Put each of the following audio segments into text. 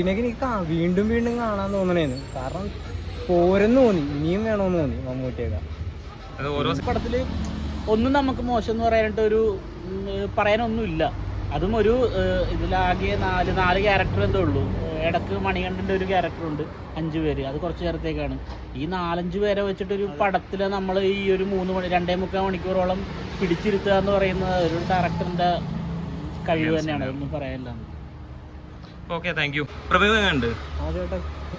മമ്മൂട്ടിനൊക്കെ എനിക്ക് വീണ്ടും വീണ്ടും കാണാൻ തോന്നണേന്ന്. കാരണം പോരെന്ന് തോന്നി. ഇനിയും വേണമെന്ന് തോന്നി മമ്മൂട്ടിയൊക്കെ. അത് ഓരോ പടത്തിൽ ഒന്നും നമുക്ക് മോശം എന്ന് പറയാനായിട്ട് ഒരു പറയാനൊന്നും പറയാനൊന്നുമില്ല. അതും ഒരു ഇതിലാകെ നാല് നാല് ക്യാരക്ടർ എന്തേ ഉള്ളൂ. ഇടയ്ക്ക് മണികണ്ഠന്റെ ഒരു ക്യാരക്ടർ ഉണ്ട് അഞ്ചു പേര്. അത് കുറച്ച് നേരത്തേക്കാണ്. ഈ നാലഞ്ച് പേരെ വെച്ചിട്ടൊരു പടത്തിൽ നമ്മൾ ഈ ഒരു മൂന്ന് മണി രണ്ടേ മുക്കാൽ മണിക്കൂറോളം പിടിച്ചിരുത്തുക എന്ന് പറയുന്നത് ഒരു ഡയറക്ടറിന്റെ കഴിവ് തന്നെയാണ്. ഒന്നും പറയാനില്ല. ഓക്കെ താങ്ക് യു പ്രഭു എങ്ങനെയുണ്ട് ആ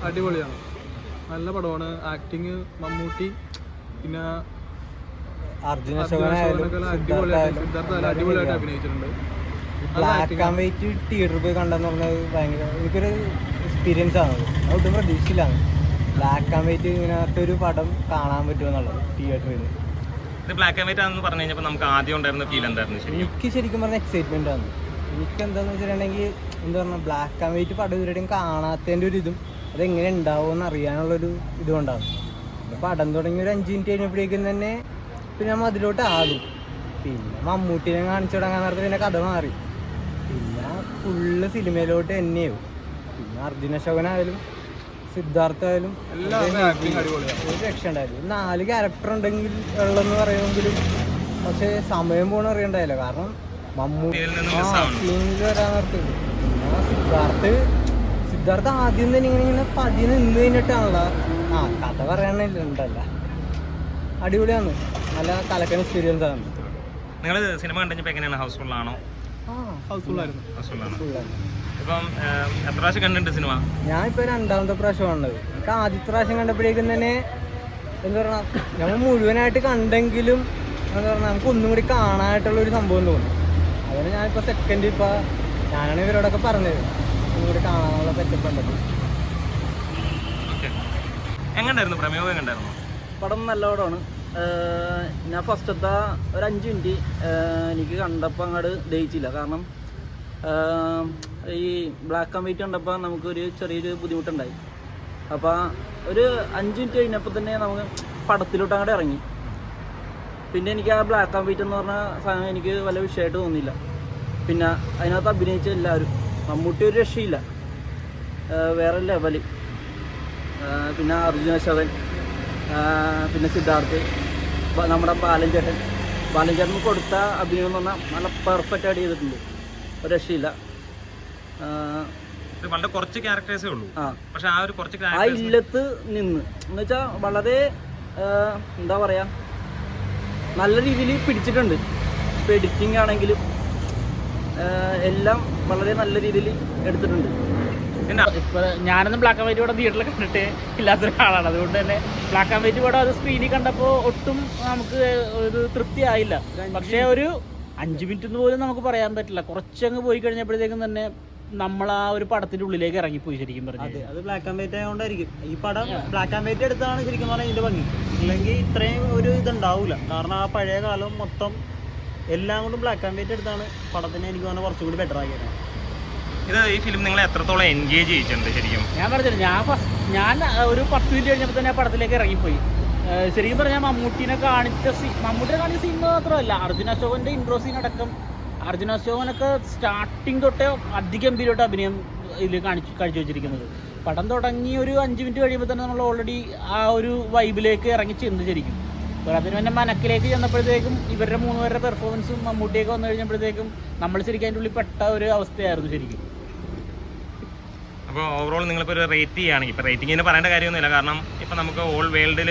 അടിപൊളിയാണ്. നല്ല പടമാണ്. ആക്ടിങ് മമ്മൂട്ടി പിന്നെ അർജുന അടിപൊളിയായിട്ട് അഭിനയിച്ചിട്ടുണ്ട്. ബ്ലാക്ക് ആൻഡ് വൈറ്റ് തിയേറ്ററിൽ പോയി കണ്ടെന്ന് പറഞ്ഞത് ഭയങ്കര എനിക്കൊരു എക്സ്പീരിയൻസ് ആണ് അത്. ഒട്ടും പ്രതീക്ഷയിലാണ് ബ്ലാക്ക് ആൻഡ് വൈറ്റ് ഇങ്ങനത്തെ ഒരു പടം കാണാൻ പറ്റുമെന്നുള്ളത് തിയേറ്ററിൽ ഇത് ബ്ലാക്ക് ആൻഡ് വൈറ്റ് ആണെന്ന് പറഞ്ഞു കഴിഞ്ഞപ്പോൾ നമുക്ക് ആദ്യം ഉണ്ടായിരുന്ന ഫീൽ എന്തായിരുന്നു ശരിക്കും? എനിക്ക് ശരിക്കും പറഞ്ഞ എക്സൈറ്റ്മെന്റ് ആണ്. എനിക്ക് എന്താന്ന് വെച്ചിട്ടുണ്ടെങ്കിൽ എന്താ പറഞ്ഞാൽ ബ്ലാക്ക് ആൻഡ് വൈറ്റ് പടം ഇവരുടെയും കാണാത്തതിന്റെ ഒരു ഇതും അതെങ്ങനെ ഉണ്ടാവുമെന്ന് അറിയാനുള്ളൊരു ഇതുകൊണ്ടാണ് പടം തുടങ്ങി ഒരു അഞ്ച് മിനിറ്റ് കഴിഞ്ഞപ്പോഴേക്കും തന്നെ പിന്നെ നമ്മൾ അതിലോട്ട് ആകും. പിന്നെ മമ്മൂട്ടിനെ കാണിച്ചു തുടങ്ങാൻ നേരത്തെ പിന്നെ കഥ മാറി. പിന്നെ ഫുള്ള് സിനിമയിലോട്ട് തന്നെയാവും പിന്നെ അർജുന ശോകനായാലും സിദ്ധാർത്ഥ ആയാലും ഒരു രക്ഷ ഉണ്ടായിരുന്നു നാല് ക്യാരക്ടർ ഉണ്ടെങ്കിൽ ഉള്ളെന്ന് പറയുമെങ്കിലും പക്ഷേ സമയം പോകണം അറിയണ്ടായില്ല. കാരണം സിദ്ധാർത്ഥ് സിദ്ധാർത്ഥ ആദ്യം തന്നെ ഇങ്ങനെ ഇങ്ങനെ പതി നിന്ന് കഴിഞ്ഞിട്ടാണല്ലോ. ആ കഥ പറയാനുണ്ടല്ല അടിപൊളിയാണ്. നല്ല കലക്കൻ എക്സ്പീരിയൻസ് ആണ്. നിങ്ങൾ സിനിമ കണ്ടിപ്പോ എങ്ങനെയാണ്? ഹൗസ്ഫുൾ ഇപ്പം എത്ര പ്രാവശ്യം കണ്ടിട്ടുണ്ട് സിനിമ ഞാൻ ഇപ്പൊ രണ്ടാമത്തെ പ്രാവശ്യം കാണുന്നത് എനിക്ക് ആദ്യത്തെ പ്രാവശ്യം കണ്ടപ്പോഴേക്കും തന്നെ എന്താ പറയുക ഞങ്ങൾ മുഴുവനായിട്ട് കണ്ടെങ്കിലും എന്താ പറയുക നമുക്ക് ഒന്നും കൂടി കാണാനായിട്ടുള്ള ഒരു സംഭവം തോന്നി. അതുകൊണ്ട് ഞാനിപ്പോൾ സെക്കൻഡ് ഇപ്പൊ ഞാനാണ് ഇവരോടൊക്കെ പറഞ്ഞത്. ഇവിടെ കാണാനുള്ള സെറ്റപ്പ് ഉണ്ടത് ഓക്കെ എങ്ങനെയായിരുന്നു പ്രമേയം എങ്ങനെയായിരുന്നു പടം നല്ല പടമാണ്. ഞാൻ ഫസ്റ്റത്തെ ഒരു അഞ്ച് മിനിറ്റ് എനിക്ക് കണ്ടപ്പോൾ അങ്ങോട്ട് ദഹിച്ചില്ല. കാരണം ഈ ബ്ലാക്ക് ആൻഡ് വൈറ്റ് കണ്ടപ്പോൾ നമുക്കൊരു ചെറിയൊരു ബുദ്ധിമുട്ടുണ്ടായി. അപ്പോൾ ഒരു അഞ്ച് മിനിറ്റ് കഴിഞ്ഞപ്പോൾ തന്നെ നമുക്ക് പടത്തിലോട്ട് അങ്ങോട്ട് ഇറങ്ങി. പിന്നെ എനിക്ക് ആ ബ്ലാക്ക് ആൻഡ് വൈറ്റ് എന്ന് പറഞ്ഞ സാധനം എനിക്ക് വല്ല വിഷയമായിട്ട് തോന്നിയില്ല. പിന്നെ അതിനകത്ത് അഭിനയിച്ച എല്ലാവരും. മമ്മൂട്ടി ഒരു രക്ഷയില്ല. വേറെ ലെവൽ പിന്നെ അർജുന ശവൻ പിന്നെ സിദ്ധാർത്ഥ് നമ്മുടെ ബാലൻ ചേട്ടൻ. ബാലൻ ചേട്ടൻ കൊടുത്ത അഭിനയം എന്ന് പറഞ്ഞാൽ നല്ല പെർഫെക്റ്റ് ആയിട്ട് ചെയ്തിട്ടുണ്ട്. ഒരു രക്ഷയില്ല. വളരെ കുറച്ച് ക്യാരക്ടേഴ്സേ ഉള്ളൂ. ആ. പക്ഷെ ആ ഒരു കുറച്ച് ആ ഇല്ലത്ത് നിന്ന്. എന്ന് വെച്ചാൽ വളരെ എന്താ പറയാ നല്ല രീതിയിൽ പിടിച്ചിട്ടുണ്ട്. ഇപ്പോൾ എഡിറ്റിംഗ് ആണെങ്കിലും എല്ലാം വളരെ നല്ല രീതിയിൽ എടുത്തിട്ടുണ്ട്. ഇപ്പൊ ഞാനൊന്നും ബ്ലാക്ക് ആൻഡ് വൈറ്റ് പടം തിയേറ്ററിൽ കണ്ടിട്ട് ഇല്ലാത്ത ഒരാളാണ്. അതുകൊണ്ട് തന്നെ ബ്ലാക്ക് ആൻഡ് വൈറ്റ് പടം അത് സ്ക്രീനിൽ കണ്ടപ്പോൾ ഒട്ടും നമുക്ക് ഒരു തൃപ്തി ആയില്ല. പക്ഷേ ഒരു അഞ്ച് മിനിറ്റ് എന്ന് പോലും നമുക്ക് പറയാൻ പറ്റില്ല. കുറച്ചങ്ങ് പോയി കഴിഞ്ഞപ്പോഴത്തേക്കും തന്നെ നമ്മൾ ആ ഒരു പടത്തിന്റെ ഉള്ളിലേക്ക് ഇറങ്ങിപ്പോയി ശരിക്കും പറഞ്ഞു അതെ അത് ബ്ലാക്ക് ആൻഡ് വൈറ്റ് ആയതുകൊണ്ടായിരിക്കും ഈ പടം ബ്ലാക്ക് ആൻഡ് വൈറ്റ് എടുത്താണ് ശരിക്കും പറഞ്ഞാൽ ഇതിന്റെ ഭംഗി. ഇല്ലെങ്കിൽ ഇത്രയും ഒരു ഇതുണ്ടാവില്ല കാരണം ആ പഴയ കാലം മൊത്തം എല്ലാം കൊണ്ടും ബ്ലാക്ക് ആൻഡ് വൈറ്റ് എടുത്താണ്. പടത്തിനെ എനിക്ക് തോന്നുന്നത് കുറച്ചും കൂടി ബെറ്റർ ആക്കിയത്. ഇത് ഈ ഫിലിം നിങ്ങളെ എത്രത്തോളം എൻഗേജ് ചെയ്യിച്ചിട്ടുണ്ട് ശരിക്കും? ഞാൻ പറഞ്ഞില്ല ഞാൻ ഫസ്റ്റ് ഞാൻ ഒരു പത്ത് മിനിറ്റ് കഴിഞ്ഞപ്പോൾ തന്നെ പടത്തിലേക്ക് ഇറങ്ങിപ്പോയി. ശരിക്കും പറഞ്ഞാൽ മമ്മൂട്ടിനെ കാണിച്ച സീ മമ്മൂട്ടിനെ കാണിച്ച സീൻ മാത്രമല്ല അർജുന അശോകന്റെ ഇൻട്രോ സീൻ അടക്കം. അർജുന അശോകനൊക്കെ സ്റ്റാർട്ടിങ് തൊട്ടേ അതിഗംഭീരമായിട്ട് അഭിനയം ഇതിൽ കാണിച്ചു കാഴ്ച വെച്ചിരിക്കുന്നത്. പടം തുടങ്ങി ഒരു അഞ്ച് മിനിറ്റ് കഴിയുമ്പോൾ തന്നെ നമ്മൾ ഓൾറെഡി ആ ഒരു വൈബിലേക്ക് ഇറങ്ങി ചെന്ന് ശരിക്കും. തന്നെ മനക്കിലേക്ക് ചെന്നപ്പോഴത്തേക്കും ഇവരുടെ മൂന്ന് പേരുടെ പെർഫോമൻസും മമ്മൂട്ടിയൊക്കെ വന്നു കഴിഞ്ഞപ്പോഴത്തേക്കും നമ്മൾ ശരിക്കും അതിന്റെ ഉള്ളിൽ പെട്ട ഒരു അവസ്ഥയായിരുന്നു ശരിക്കും. അപ്പോൾ ഓവറോൾ നിങ്ങളിപ്പോൾ ഒരു റേറ്റ് ചെയ്യുകയാണെങ്കിൽ ഇപ്പോൾ റേറ്റിംഗിന് പറയേണ്ട കാര്യമൊന്നുമില്ല. കാരണം ഇപ്പോൾ നമുക്ക് ഓൾ വേൾഡിൽ